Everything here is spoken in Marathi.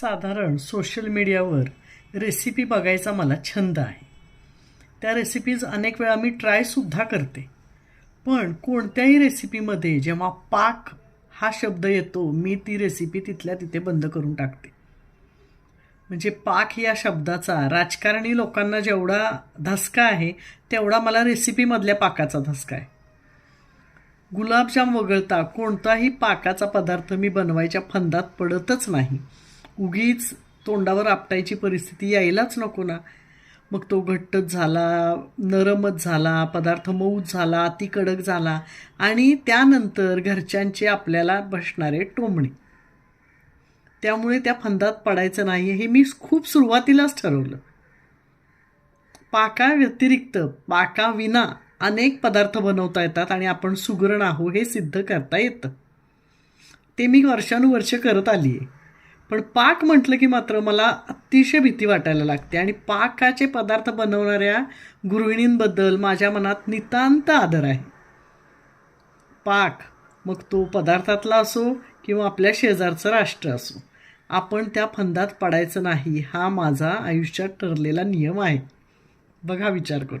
साधारण सोशल मीडियावर रेसिपी बघायचा मला छंद आहे. त्या रेसिपीज अनेक वेळा मी ट्रायसुद्धा करते. पण कोणत्याही रेसिपीमध्ये जेव्हा पाक हा शब्द येतो मी ती रेसिपी तिथल्या तिथे बंद करून टाकते. म्हणजे पाक या शब्दाचा राजकारणी लोकांना जेवढा धसका आहे तेवढा मला रेसिपीमधल्या पाकाचा धसका आहे. गुलाबजाम वगळता कोणताही पाकाचा पदार्थ मी बनवायच्या फंदात पडतच नाही. उगीच तोंडावर आपटायची परिस्थिती यायलाच नको ना. मग तो घट्टच झाला नरमच झाला पदार्थ मऊच झाला अति कडक झाला आणि त्यानंतर घरच्यांचे आपल्याला बसणारे टोमणे. त्यामुळे त्या फंदात पडायचं नाही हे मी खूप सुरुवातीलाच ठरवलं. पाका व्यतिरिक्त पाकाविना अनेक पदार्थ बनवता येतात आणि आपण सुगरण आहो हे सिद्ध करता येतं. ते मी वर्षानुवर्ष करत आली आहे पण पाक म्हटलं की मात्र मला अतिशय भीती वाटायला लागते. आणि पाकाचे पदार्थ बनवणाऱ्या गृहिणींबद्दल माझ्या मनात नितांत आदर आहे. पाक मग तो पदार्थातला असो किंवा आपल्या शेजारचं राष्ट्र असो आपण त्या फंदात पडायचं नाही हा माझा आयुष्यात ठरलेला नियम आहे. बघा विचार करू